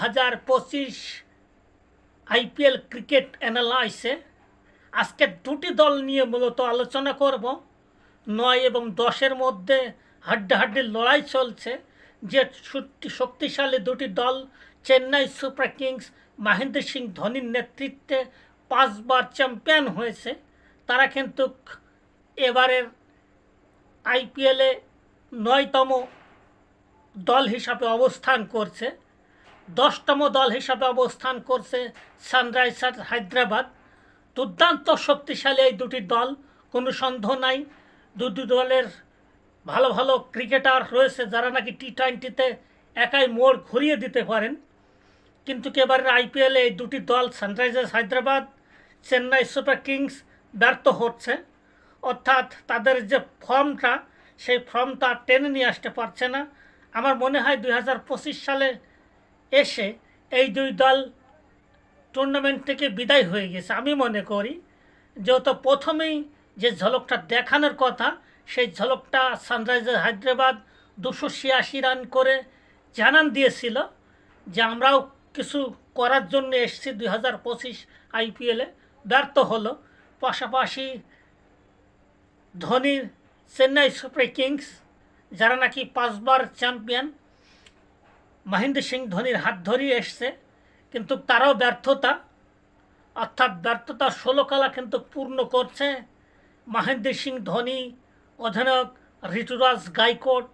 হাজার পঁচিশ IPL cricket অ্যানালাইসে আজকে দুটি দল নিয়ে মূলত আলোচনা করব। নয় এবং দশের মধ্যে হাড্ডাহাড্ডির লড়াই চলছে। যে শক্তিশালী দুটি দল, চেন্নাই সুপার কিংস মহেন্দ্র সিং ধোনির নেতৃত্বে পাঁচবার চ্যাম্পিয়ন হয়েছে, তারা কিন্তু এবারের আইপিএলে নয়তম দল হিসাবে অবস্থান করছে। দশতম দল হিসাবে অবস্থান করছে সানরাইজার্স হায়দ্রাবাদ। দুর্দান্ত শক্তিশালী এই দুটি দল, কোনো সন্দেহ নাই। দুটি দলের ভালো ভালো ক্রিকেটার রয়েছে যারা নাকি টি টোয়েন্টিতে একাই মোড় ঘুরিয়ে দিতে পারেন। কিন্তু এবারের আইপিএলে এই দুটি দল, Sunrisers Hyderabad, Chennai Super Kings, ব্যর্থ হচ্ছে। অর্থাৎ তাদের যে ফর্মটা, সেই ফর্মটা টেনে নিয়ে আসতে পারছে না। আমার মনে হয় দু হাজার পঁচিশ সালে এসে এই দুই দল টুর্নামেন্ট থেকে বিদায় হয়ে গেছে। আমি মনে করি যেহেতু প্রথমেই যে ঝলকটা দেখানোর কথা, সেই ঝলকটা সানরাইজার হায়দ্রাবাদ দুশো ছিয়াশি রান করে জানান দিয়েছিল যে আমরাও কিছু করার জন্য এসেছি। দুই হাজার পঁচিশ আইপিএলে ব্যর্থ হলো। পাশাপাশি ধোনির চেন্নাই সুপার কিংস, যারা নাকি পাঁচবার চ্যাম্পিয়ন মহেন্দ্র সিং ধোনির হাত ধরিয়ে এসছে, কিন্তু তারাও ব্যর্থতা, অর্থাৎ ব্যর্থতা ষোলো কালা কিন্তু পূর্ণ করছে মহেন্দ্র সিং ধোনি, অধিনায়ক ঋতুরাজ গাইকোট,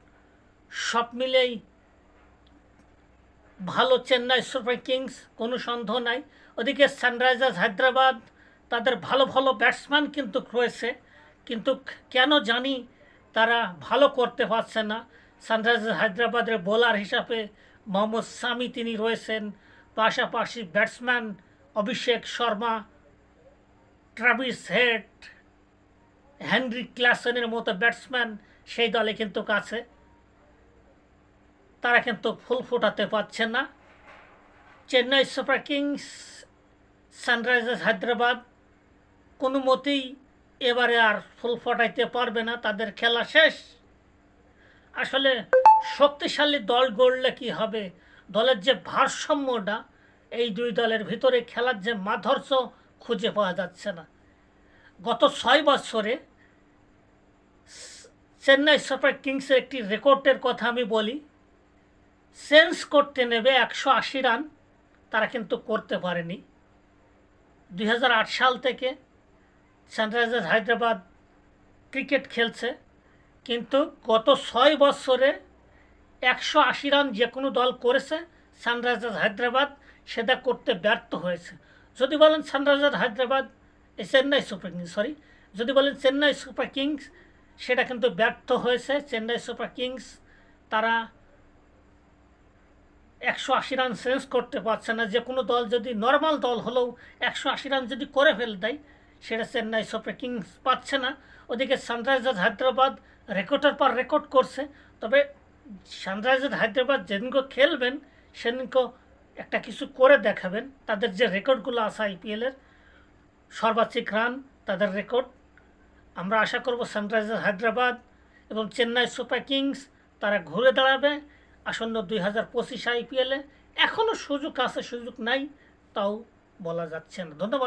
সব মিলেই ভালো চেন্নাই সুপার কিংস, কোনো সন্দেহ নাই। ওদিকে সানরাইজার্স হায়দ্রাবাদ, তাদের ভালো ভালো ব্যাটসম্যান কিন্তু রয়েছে, কিন্তু কেন জানি তারা ভালো করতে পারছে না। সানরাইজার্স হায়দ্রাবাদের বোলার হিসাবে মোহাম্মদ সামি তিনি রয়েছেন। পাশাপাশি batsman Abhishek Sharma, Travis Head, Henry ক্লাসনের মতো ব্যাটসম্যান সেই দলে কিন্তু কাছে তারা কিন্তু ফুল ফোটাতে পারছে না। Chennai Super Kings, Sunrisers Hyderabad কোনো মতেই এবারে আর ফুল ফটাইতে পারবে না। তাদের খেলা শেষ। আসলে শক্তিশালী দল গড়লে কি হবে? দলের যে ভারসাম্যটা, এই দুই দলের ভিতরে খেলার যে মাধর্য খুঁজে পাওয়া যাচ্ছে না। গত ছয় বছরে চেন্নাই সুপার কিংসের একটি রেকর্ডের কথা আমি বলি, চেঞ্জ করতে নেবে একশো আশি রান, তারা কিন্তু করতে পারেনি। দুই হাজার আট সাল থেকে সানরাইজার্স হায়দ্রাবাদ ক্রিকেট খেলছে, কিন্তু গত ছয় বছরে একশো আশি রান যে কোনো দল করেছে, সানরাইজার্স হায়দ্রাবাদ সেটা করতে ব্যর্থ হয়েছে। যদি বলেন Sunrisers Hyderabad Chennai Super Kings sorry যদি বলেন চেন্নাই সুপার কিংস, সেটা কিন্তু ব্যর্থ হয়েছে। চেন্নাই সুপার কিংস তারা একশো আশি রান চেঞ্জ করতে পারছে না। যে কোনো দল যদি নর্মাল দল হলেও একশো আশি রান যদি করে ফেল দেয়, সেটা চেন্নাই সুপার কিংস পাচ্ছে না। ওদিকে সানরাইজার্স হায়দ্রাবাদ রেকর্ডের পর রেকর্ড করছে, তবে সানরাইজার্স হায়দ্রাবাদ যেদিনকে খেলবেন, সেদিনকে একটা কিছু করে দেখাবেন। তাদের যে রেকর্ডগুলো আছে আইপিএলের সর্বাধিক রান তাদের রেকর্ড। আমরা আশা করব সানরাইজার হায়দ্রাবাদ এবং চেন্নাই সুপার কিংস তারা ঘুরে দাঁড়াবে। আসন্ন দুই হাজার পঁচিশ আইপিএলে এখনও সুযোগ আছে, সুযোগ নাই, তাও বলা যাচ্ছে না। ধন্যবাদ।